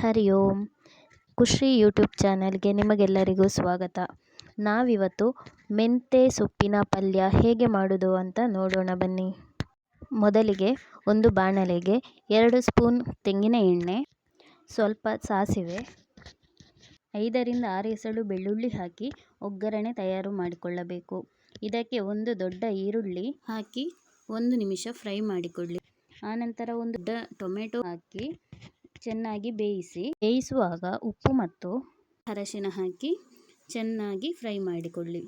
ಹರಿ ಓಂ. ಖುಷಿ ಯೂಟ್ಯೂಬ್ ಚಾನಲ್ಗೆ ನಿಮಗೆಲ್ಲರಿಗೂ ಸ್ವಾಗತ. ನಾವಿವತ್ತು ಮೆಂತೆ ಸೊಪ್ಪಿನ ಪಲ್ಯ ಹೇಗೆ ಮಾಡೋದು ಅಂತ ನೋಡೋಣ ಬನ್ನಿ. ಮೊದಲಿಗೆ ಒಂದು ಬಾಣಲೆಗೆ ಎರಡು ಸ್ಪೂನ್ ತೆಂಗಿನ ಎಣ್ಣೆ, ಸ್ವಲ್ಪ ಸಾಸಿವೆ, ಐದರಿಂದ ಆರು ಎಸಳು ಬೆಳ್ಳುಳ್ಳಿ ಹಾಕಿ ಒಗ್ಗರಣೆ ತಯಾರು ಮಾಡಿಕೊಳ್ಳಬೇಕು. ಇದಕ್ಕೆ ಒಂದು ದೊಡ್ಡ ಈರುಳ್ಳಿ ಹಾಕಿ ಒಂದು ನಿಮಿಷ ಫ್ರೈ ಮಾಡಿಕೊಳ್ಳಿ. ಆನಂತರ ಒಂದು ದೊಡ್ಡ ಟೊಮೆಟೊ ಹಾಕಿ ಚೆನ್ನಾಗಿ ಬೇಯಿಸಿ, ಬೇಯಿಸುವಾಗ ಉಪ್ಪು ಮತ್ತು ಅರಶಿನ ಹಾಕಿ ಚೆನ್ನಾಗಿ ಫ್ರೈ ಮಾಡಿಕೊಳ್ಳಿ.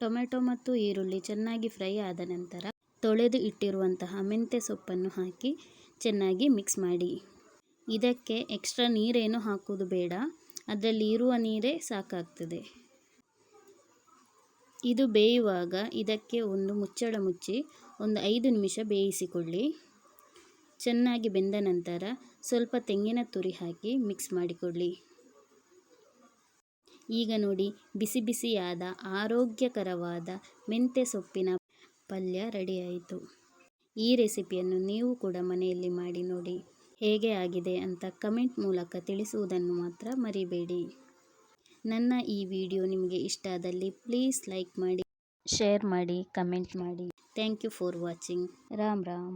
ಟೊಮೆಟೊ ಮತ್ತು ಈರುಳ್ಳಿ ಚೆನ್ನಾಗಿ ಫ್ರೈ ಆದ ನಂತರ ತೊಳೆದು ಇಟ್ಟಿರುವಂತಹ ಮೆಂತ್ಯ ಸೊಪ್ಪನ್ನು ಹಾಕಿ ಚೆನ್ನಾಗಿ ಮಿಕ್ಸ್ ಮಾಡಿ. ಇದಕ್ಕೆ ಎಕ್ಸ್ಟ್ರಾ ನೀರೇನು ಹಾಕುವುದು ಬೇಡ, ಅದರಲ್ಲಿ ಇರುವ ನೀರೇ ಸಾಕಾಗ್ತದೆ. ಇದು ಬೇಯುವಾಗ ಇದಕ್ಕೆ ಒಂದು ಮುಚ್ಚಳ ಮುಚ್ಚಿ ಒಂದು ಐದು ನಿಮಿಷ ಬೇಯಿಸಿಕೊಳ್ಳಿ. ಚೆನ್ನಾಗಿ ಬೆಂದ ನಂತರ ಸ್ವಲ್ಪ ತೆಂಗಿನ ತುರಿ ಹಾಕಿ ಮಿಕ್ಸ್ ಮಾಡಿಕೊಳ್ಳಿ. ಈಗ ನೋಡಿ ಬಿಸಿ ಬಿಸಿಯಾದ ಆರೋಗ್ಯಕರವಾದ ಮೆಂತೆ ಸೊಪ್ಪಿನ ಪಲ್ಯ ರೆಡಿಯಾಯಿತು. ಈ ರೆಸಿಪಿಯನ್ನು ನೀವು ಕೂಡ ಮನೆಯಲ್ಲಿ ಮಾಡಿ ನೋಡಿ ಹೇಗೆ ಆಗಿದೆ ಅಂತ ಕಮೆಂಟ್ ಮೂಲಕ ತಿಳಿಸುವುದನ್ನು ಮಾತ್ರ ಮರಿಬೇಡಿ. ನನ್ನ ಈ ವಿಡಿಯೋ ನಿಮಗೆ ಇಷ್ಟ ಆದಲ್ಲಿ ಪ್ಲೀಸ್ ಲೈಕ್ ಮಾಡಿ ಶೇರ್ ಮಾಡಿ ಕಮೆಂಟ್ ಮಾಡಿ. Thank you for watching Ram Ram.